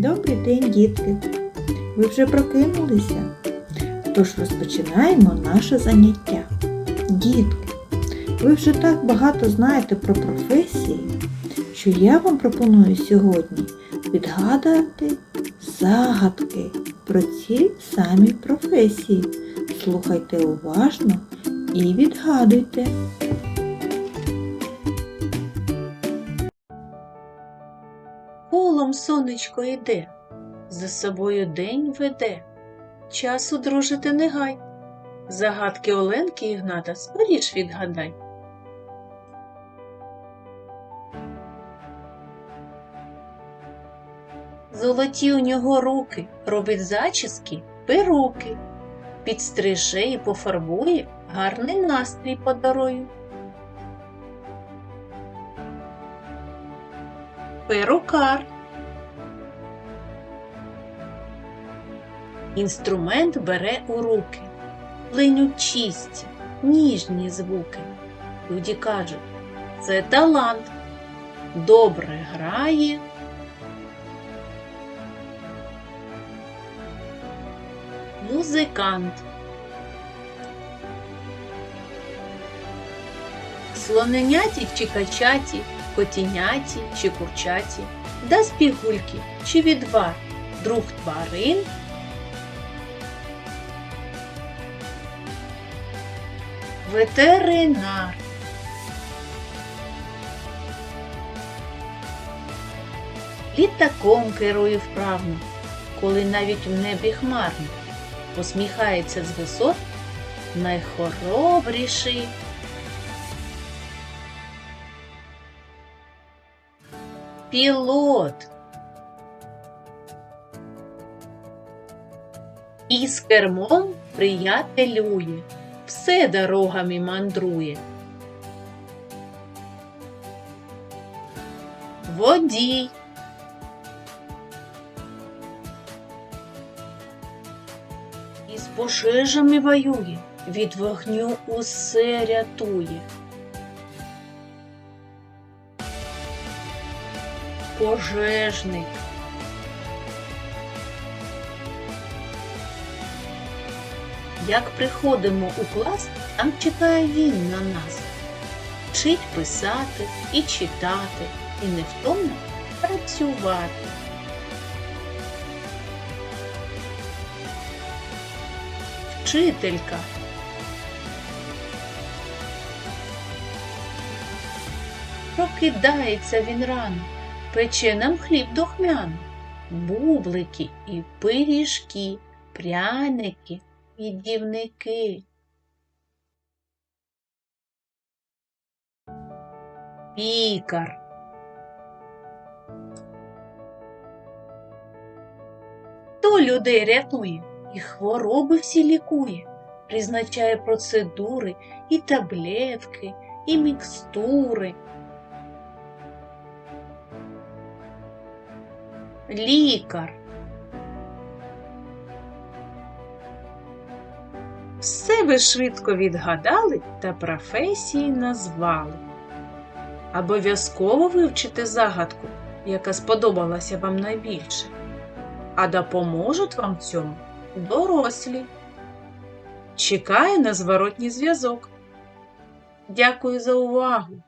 Добрий день, дітки! Ви вже прокинулися? Тож розпочинаємо наше заняття. Дітки, ви вже так багато знаєте про професії, що я вам пропоную сьогодні відгадати загадки про ці самі професії. Слухайте уважно і відгадуйте. Колом сонечко йде, за собою день веде, часу дружити не гай. Загадки Оленки Ігната скоріш відгадай. Золоті у нього руки, робить зачіски, перуки, підстриже і пофарбує, гарний настрій подарує. Перукар. Інструмент бере у руки, линють чисті, ніжні звуки. Люди кажуть, це талант, добре грає. Музикант. Слоненяті чи качаті, котіняті чи курчаті, да спігульки чи відвар, друг тварин. Ветеринар. Літаком керує вправно, коли навіть в небі хмарно, посміхається з висот найхоробріший. Пілот. З кермом приятелює, все дорогами мандрує. Водій. Із пожежами воює, від вогню усе рятує. Пожежник. Як приходимо у клас, там чекає він на нас. Вчить писати і читати, і невтомно працювати. Вчителька. Прокидається він рано, пече нам хліб духмяно, бублики і пиріжки, пряники і дівники. Пікар. Хто людей рятує і хвороби всі лікує, призначає процедури і таблетки, і мікстури. Лікар. Все ви швидко відгадали та професії назвали. Обов'язково вивчите загадку, яка сподобалася вам найбільше, а допоможуть вам цьому дорослі. Чекаю на зворотній зв'язок. Дякую за увагу!